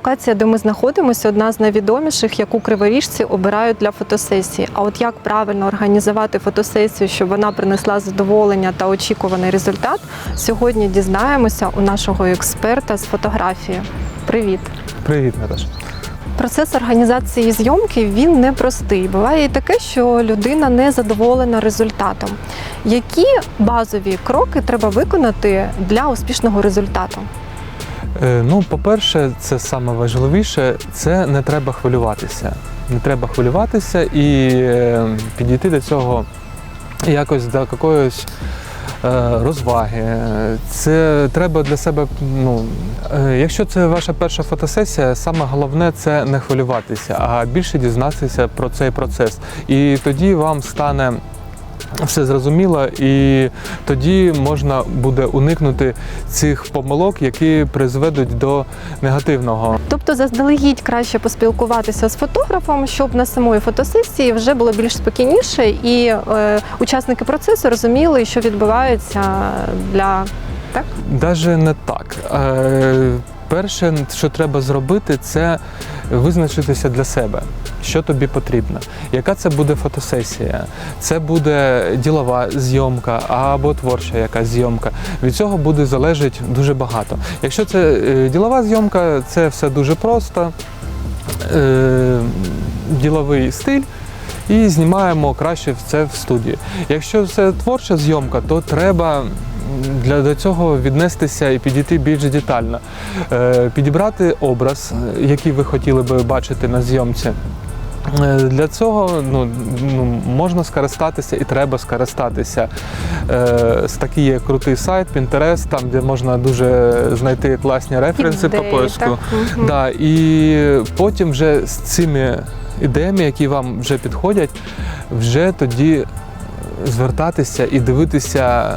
Локація, де ми знаходимося, одна з найвідоміших, яку криворіжці обирають для фотосесії. А от як правильно організувати фотосесію, щоб вона принесла задоволення та очікуваний результат, сьогодні дізнаємося у нашого експерта з фотографії. Привіт! Привіт, Наташа. Процес організації зйомки він непростий. Буває і таке, що людина не задоволена результатом. Які базові кроки треба виконати для успішного результату? Е, ну, по-перше, це саме важливіше, це не треба хвилюватися. Не треба хвилюватися і е, підійти до цього якось до якоїсь е, розваги. Це треба для себе. Ну, якщо це ваша перша фотосесія, саме головне це не хвилюватися, а більше дізнатися про цей процес. І тоді вам стане. Все зрозуміло, і тоді можна буде уникнути цих помилок, які призведуть до негативного. Тобто заздалегідь краще поспілкуватися з фотографом, щоб на самої фотосесії вже було більш спокійніше, і е, учасники процесу розуміли, що відбувається для так. Даже не так. Е, Перше, що треба зробити, це визначитися для себе, що тобі потрібно. Яка це буде фотосесія? Це буде ділова зйомка або творча якась зйомка. Від цього буде залежати дуже багато. Якщо це е, ділова зйомка, це все дуже просто. Е, Діловий стиль. І знімаємо краще це в студії. Якщо це творча зйомка, то треба для до цього віднестися і підійти більш детально, Е, підібрати образ, е, який ви хотіли би бачити на зйомці. Е, Для цього ну, ну, можна скористатися і треба скористатися. Е, такий є крутий сайт Pinterest, там де можна дуже знайти класні референси по Ідеї, поиску. так? Мгм. Да, і потім вже з цими ідеями, які вам вже підходять, вже тоді звертатися і дивитися.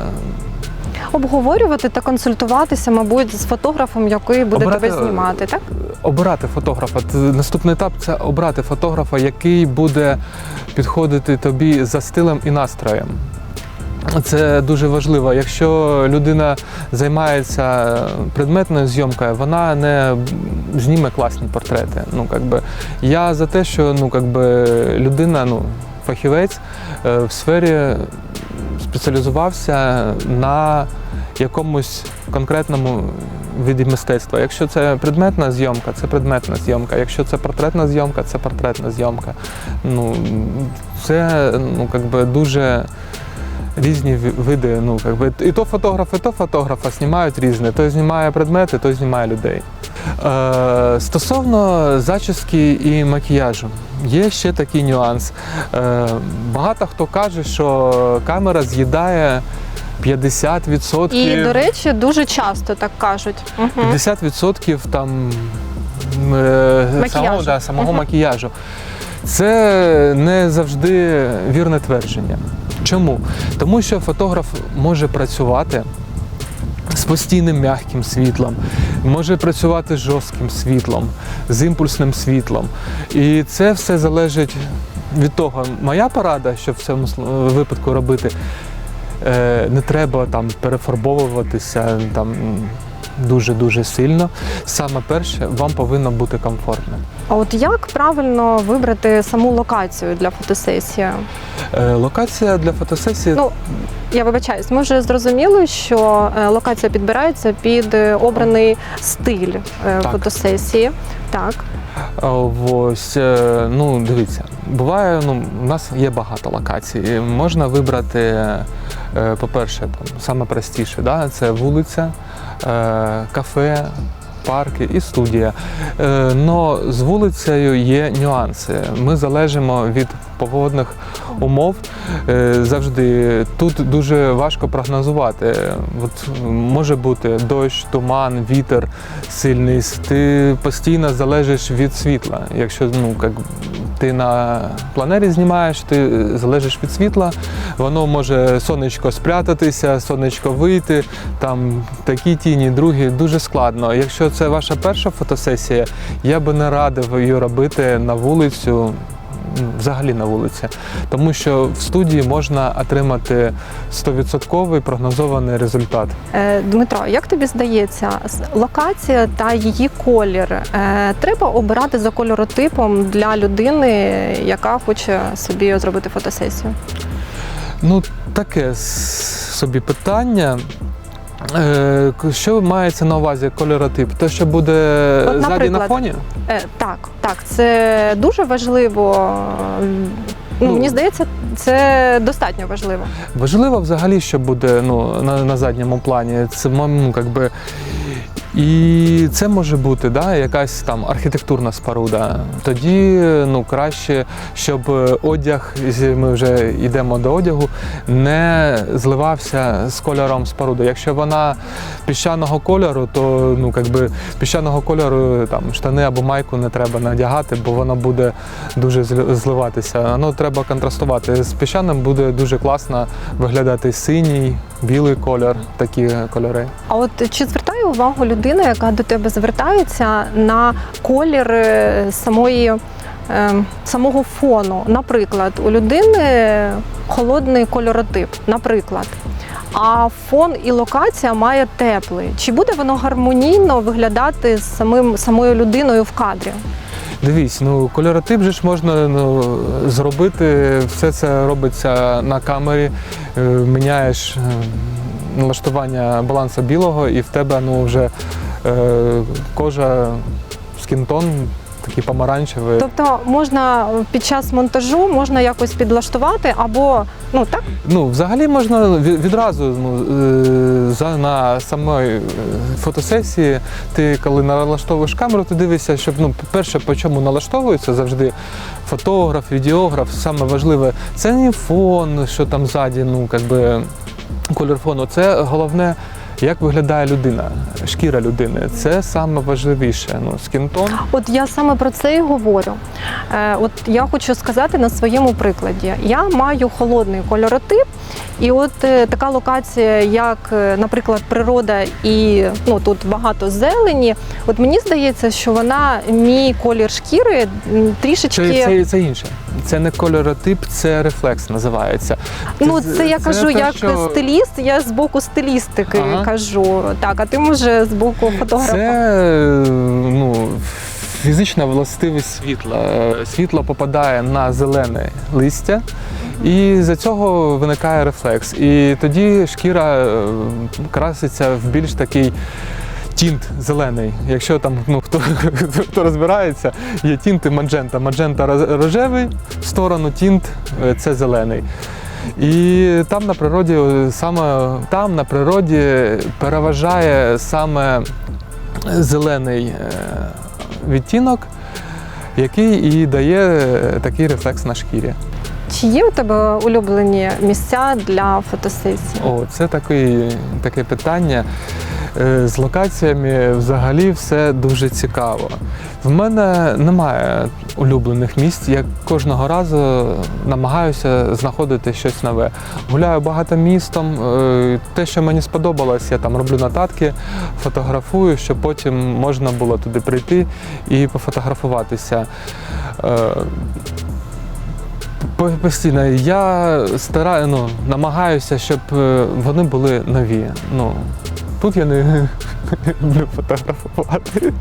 Обговорювати та консультуватися, мабуть, з фотографом, який буде Обрати, тебе знімати, так? Обирати фотографа. Наступний етап це обрати фотографа, який буде підходити тобі за стилем і настроєм. Це дуже важливо. Якщо людина займається предметною зйомкою, вона не зніме класні портрети. Ну, как би, я за те, що ну, как би, людина, ну, фахівець е, в сфері спеціалізувався на якомусь конкретному виді мистецтва. Якщо це предметна зйомка, це предметна зйомка. Якщо це портретна зйомка, це портретна зйомка. Ну, це ну, как би, дуже різні види. Ну, как би, і то фотограф, і то фотографа знімають різне. Той знімає предмети, той знімає людей. Е, стосовно зачіски і макіяжу, є ще такий нюанс. Е, багато хто каже, що камера з'їдає 50%. І, до речі, дуже часто так кажуть. Мгм. 50% там е, Макіяжу. самого, да, самого Мгм. макіяжу. Це не завжди вірне твердження. Чому? Тому що фотограф може працювати з постійним м'яким світлом, може працювати з жорстким світлом, з імпульсним світлом. І це все залежить від того. Моя порада, що в цьому випадку робити, не треба там перефарбовуватися там дуже-дуже сильно. Саме перше, вам повинно бути комфортно. А от як правильно вибрати саму локацію для фотосесії? Е, Локація для фотосесії Ну, я вибачаюсь, ми вже зрозуміли, що е, локація підбирається під е, обраний стиль е, Так. фотосесії. Так. Ось, е, ну дивіться, буває, ну, у нас є багато локацій. Можна вибрати, е, по-перше, там, саме простіше, да? це вулиця, е, кафе, парки і студія. Е, Но з вулицею є нюанси. Ми залежимо від погодних умов. Е, Завжди тут дуже важко прогнозувати. От може бути дощ, туман, вітер сильний. Ти постійно залежиш від світла. Якщо ну, як ти на планері знімаєш, ти залежиш від світла, воно може сонечко спрятатися, сонечко вийти, там такі тіні, другі, дуже складно. Якщо це ваша перша фотосесія, я би не радив її робити на вулицю. Взагалі на вулиці. Тому що в студії можна отримати 100% прогнозований результат. Е, Дмитро, як тобі здається, локація та її колір е, треба обирати за кольоротипом для людини, яка хоче собі зробити фотосесію? Ну, таке собі питання. Е, Що мається на увазі кольоротип? Те, що буде От, ззаді на наприклад, фоні? Е, так, так, це дуже важливо. Ну, Ну, мені здається, це достатньо важливо. Важливо взагалі, що буде ну, на, на задньому плані. Це ну, как би, і це може бути да, якась там архітектурна споруда. Тоді ну, краще, щоб одяг, ми вже йдемо до одягу, не зливався з кольором споруди. Якщо вона піщаного кольору, то ну, как би, піщаного кольору там, штани або майку не треба надягати, бо воно буде дуже зливатися. Ну, треба контрастувати. З піщаним буде дуже класно виглядати синій, білий колір, такі кольори. А от чи звертає увагу людина, яка до тебе звертається на колір е, самої. е, Самого фону, наприклад, у людини холодний кольоротип, наприклад, а фон і локація має теплий. Чи буде воно гармонійно виглядати з самим самою людиною в кадрі? Дивись, ну кольоротип же ж можна ну, зробити. Все це робиться на камері. Е, Міняєш налаштування балансу білого, і в тебе ну, вже е, кожа скінтон такий помаранчевий. Тобто можна під час монтажу можна якось підлаштувати або ну так Ну, взагалі можна відразу ну, е, за, на самої е, фотосесії, ти коли налаштовуєш камеру, ти дивишся, щоб ну, перше, по чому налаштовується завжди фотограф, відеограф. Саме важливе це не фон, що там ззаді, ну, как колір фону. Це головне. Як виглядає людина, шкіра людини, це саме важливіше. Ну, скінтон. От я саме про це і говорю. Е, от я хочу сказати на своєму прикладі. Я маю холодний кольоротип, і от е, така локація, як, е, наприклад, природа і ну тут багато зелені. От мені здається, що вона мій колір шкіри м, трішечки. Це, це, це інше. Це не кольоротип, це рефлекс називається. Ну, Це- я це кажу як що- стиліст, я з боку стилістики Ага. кажу. Так, а ти може з боку фотографа. Це ну, фізична властивість світла. Світло попадає на зелене листя, і з цього виникає рефлекс. І тоді шкіра е, краситься в більш такий. Тінт зелений. Якщо там ну хто, хто розбирається, є тінти маджента. Маджента рожевий в сторону, тінт е, це зелений. І там на природі е, саме там на природі переважає саме зелений е, відтінок, який і дає е, такий рефлекс на шкірі. Чи є у тебе улюблені місця для фотосесії? О, це такий, таке питання. Е, З локаціями взагалі все дуже цікаво. В мене немає улюблених місць. Я кожного разу намагаюся знаходити щось нове. Гуляю багато містом. е, Те, що мені сподобалось, я там роблю нотатки, фотографую, щоб потім можна було туди прийти і пофотографуватися. Е, Постійно я стараю, ну, намагаюся, щоб вони були нові. Ну, тут я не люблю фотографувати.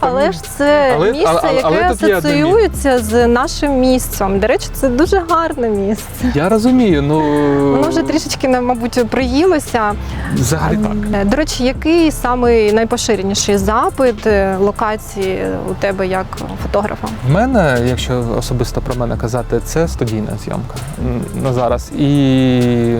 Але ж це Але- місце, але- але- але яке асоціюється з нашим місцем. До речі, це дуже гарне місце. Я розумію, ну Воно вже трішечки, мабуть, приїлося. взагалі так. До речі, який самий найпоширеніший запит е, локації у тебе як фотографа? В мене, якщо особисто про мене казати, це студійна зйомка на зараз. І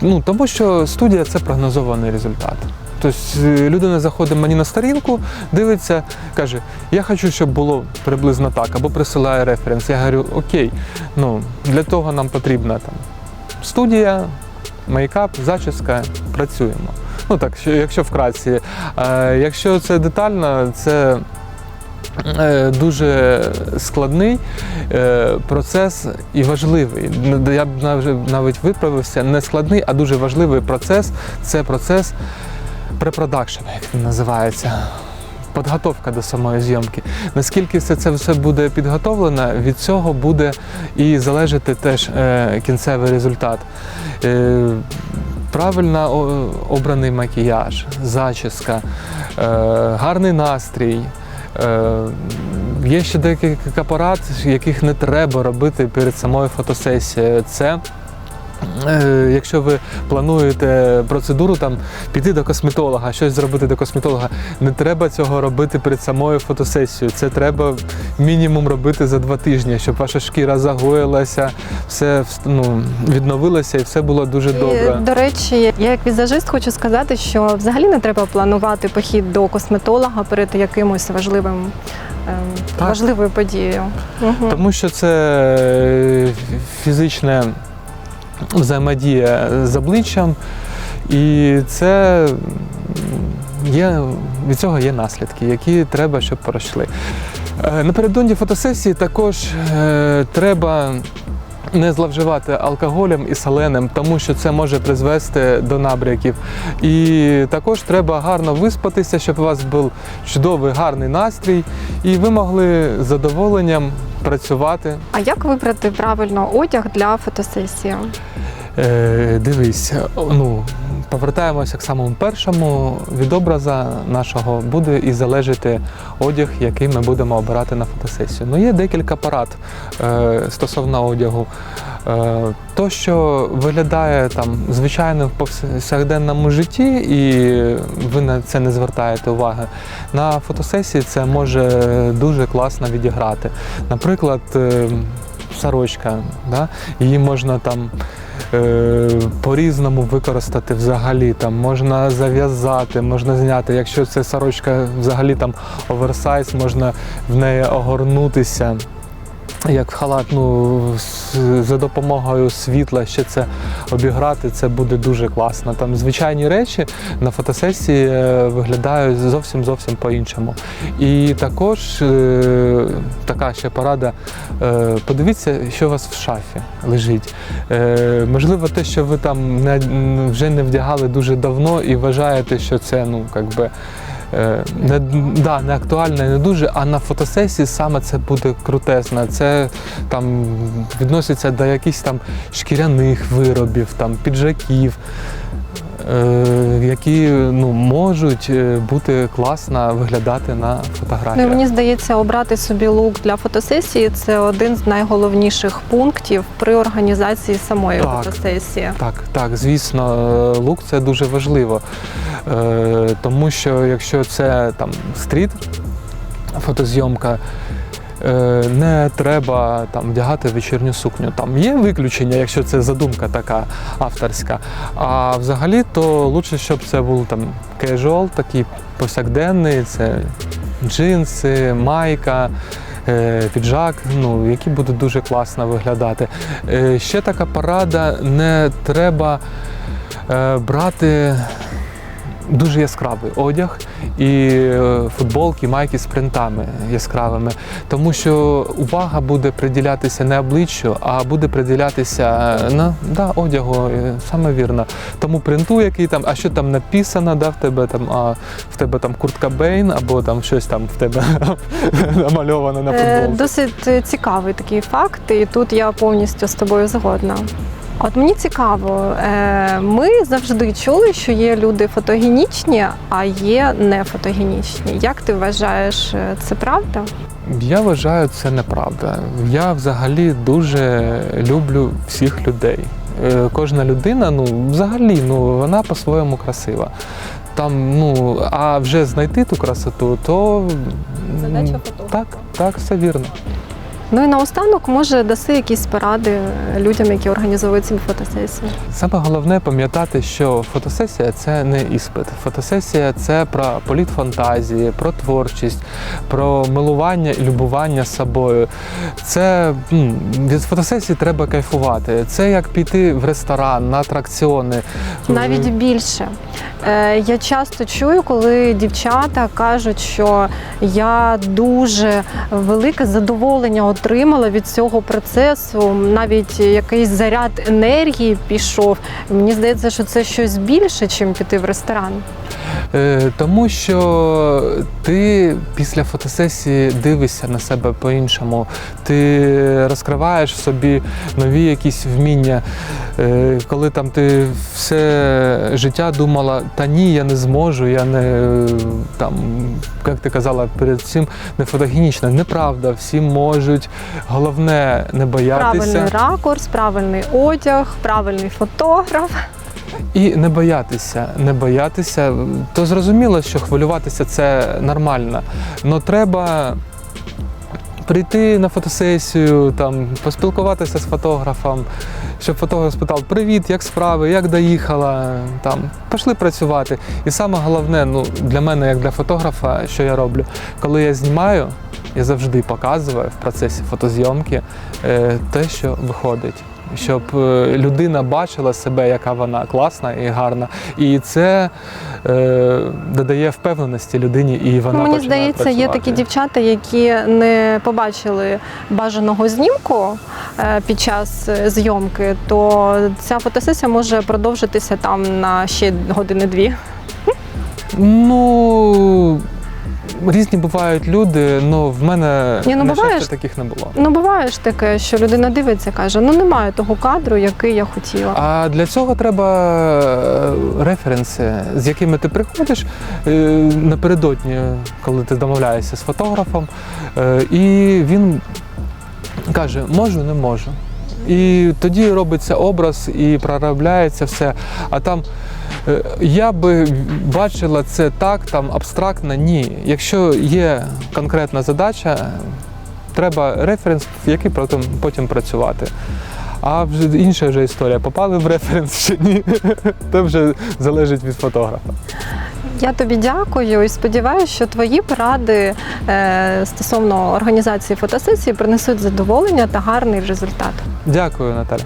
ну, тому що студія це прогнозований результат. Тобто е, людина заходить мені на сторінку, дивиться, каже, я хочу, щоб було приблизно так, або присилає референс. Я говорю, окей, ну для того нам потрібна там студія, мейкап, зачіска, працюємо. Ну так, що- якщо вкратці. Е, якщо це детально, це дуже складний е, процес і важливий. Я б нав- навіть виправився, не складний, а дуже важливий процес це процес препродакшн, як він називається. підготовка до самої зйомки. Наскільки все це все буде підготовлено, від цього буде і залежати теж е, кінцевий результат. Е, правильно обраний макіяж, зачіска, е, гарний настрій. Е, Є ще декілька апарат, яких не треба робити перед самою фотосесією. Це якщо ви плануєте процедуру, там піти до косметолога, щось зробити до косметолога, не треба цього робити перед самою фотосесією. Це треба мінімум робити за два тижні, щоб ваша шкіра загоїлася, все ну, відновилося і все було дуже І, добре. до речі, я як візажист хочу сказати, що взагалі не треба планувати похід до косметолога перед якимось важливим. ем, Так. Важливою подією. Тому що це е, фізична взаємодія з обличчям, і це є, від цього є наслідки, які треба, щоб пройшли. Е, Напередодні фотосесії також е, треба. Не зловживати алкоголем і соленим, тому що це може призвести до набряків. І також треба гарно виспатися, щоб у вас був чудовий гарний настрій, і ви могли з задоволенням працювати. А як вибрати правильно одяг для фотосесії? Е, дивись, ну, повертаємося к самому першому. Від образа нашого буде і залежати одяг, який ми будемо обирати на фотосесію. Ну, є декілька порад е, стосовно одягу. Е, то, що виглядає там звичайно в повсякденному житті, і ви на це не звертаєте уваги. На фотосесії це може дуже класно відіграти. Наприклад, е, сорочка, да? її можна там по-різному використати взагалі. Там можна зав'язати, можна зняти. Якщо це сорочка взагалі там оверсайз, можна в неї огорнутися. Як халат, ну за допомогою світла ще це обіграти, це буде дуже класно. Там звичайні речі на фотосесії е, виглядають зовсім зовсім по-іншому. І також е, така ще порада. Е, подивіться, що у вас в шафі лежить. Можливо, те, що ви там вже не вдягали дуже давно і вважаєте, що це ну, як би. е, Не, да, не актуальна і не дуже, а на фотосесії саме це буде крутесно. Це там відноситься до якихось там шкіряних виробів, там піджаків, е, які ну, можуть е, бути класно виглядати на Ну, мені здається, обрати собі лук для фотосесії це один з найголовніших пунктів при організації самої Так. фотосесії. Так, так, звісно, е, лук це дуже важливо. Е, тому що якщо це там стріт, фотозйомка, е, не треба там вдягати вечірню сукню. Там є виключення, якщо це задумка така авторська. А взагалі, то лучше, щоб це був там кежуал, такий повсякденний, це джинси, майка. е, Піджак, ну, які будуть дуже класно виглядати. Е, Ще така порада: не треба е, брати дуже яскравий одяг і е, футболки, майки з принтами яскравими, тому що увага буде приділятися не обличчю, а буде приділятися е, на да, одягу, саме вірно. Тому принту, який там, а що там написано, да, в тебе там, а в тебе там куртка Бейн, або там щось там в тебе намальовано на Е, футболці. Досить цікавий такий факт, і тут я повністю з тобою згодна. От мені цікаво, е, ми завжди чули, що є люди фотогенічні, а є не фотогенічні. Як ти вважаєш, е, це правда? Я вважаю, це неправда. Я взагалі дуже люблю всіх людей. Е, Кожна людина, ну взагалі, ну вона по-своєму красива. Там, ну, а вже знайти ту красоту, то Задача фотографа. так, так, все вірно. Ну і наостанок, може, даси якісь поради людям, які організовують собі фотосесії. Саме головне пам'ятати, що фотосесія це не іспит. Фотосесія це про політ фантазії, про творчість, про милування і любування собою. Це від фотосесії треба кайфувати. Це як піти в ресторан, на атракціони. Навіть більше. Е, Я часто чую, коли дівчата кажуть, що я дуже велике задоволення отримала від цього процесу. Навіть якийсь заряд енергії пішов. Мені здається, що це щось більше, чим піти в ресторан. Е, Тому що ти після фотосесії дивишся на себе по-іншому. Ти розкриваєш собі нові якісь вміння. Е, Коли там ти все життя думала, та ні, я не зможу, я не там, як ти казала, перед цим не фотогенічна. Неправда, всі можуть. Головне не боятися. Правильний ракурс, правильний одяг, правильний фотограф. І не боятися, не боятися. То зрозуміло, що хвилюватися це нормально. але треба прийти на фотосесію, там, поспілкуватися з фотографом, щоб фотограф спитав: Привіт, як справи, як доїхала? Там, пішли працювати. І саме головне, ну, для мене, як для фотографа, що я роблю, коли я знімаю, я завжди показую в процесі фотозйомки е, те, що виходить. Щоб е, людина бачила себе, яка вона класна і гарна. І це е, додає впевненості людині, і вона Ну, Мені здається, є такі дівчата, які не побачили бажаного знімку е, під час зйомки, то ця фотосесія може продовжитися там на ще години-дві. Ну різні бувають люди, але в мене Ні, ну, на буває щастя, ж- таких не було. Ну буває ж таке, що людина дивиться, каже: ну немає того кадру, який я хотіла. А для цього треба е, референси, з якими ти приходиш е, напередодні, коли ти домовляєшся з фотографом, е, і він каже: можу, не можу. І тоді робиться образ і проробляється все. А там я би бачила це так, там абстрактно, ні. Якщо є конкретна задача, треба референс, який потім, потім працювати. А вже інша вже історія. Попали в референс чи ні, це вже залежить від фотографа. Я тобі дякую і сподіваюся, що твої поради е, стосовно організації фотосесії принесуть задоволення та гарний результат. Дякую, Наталя.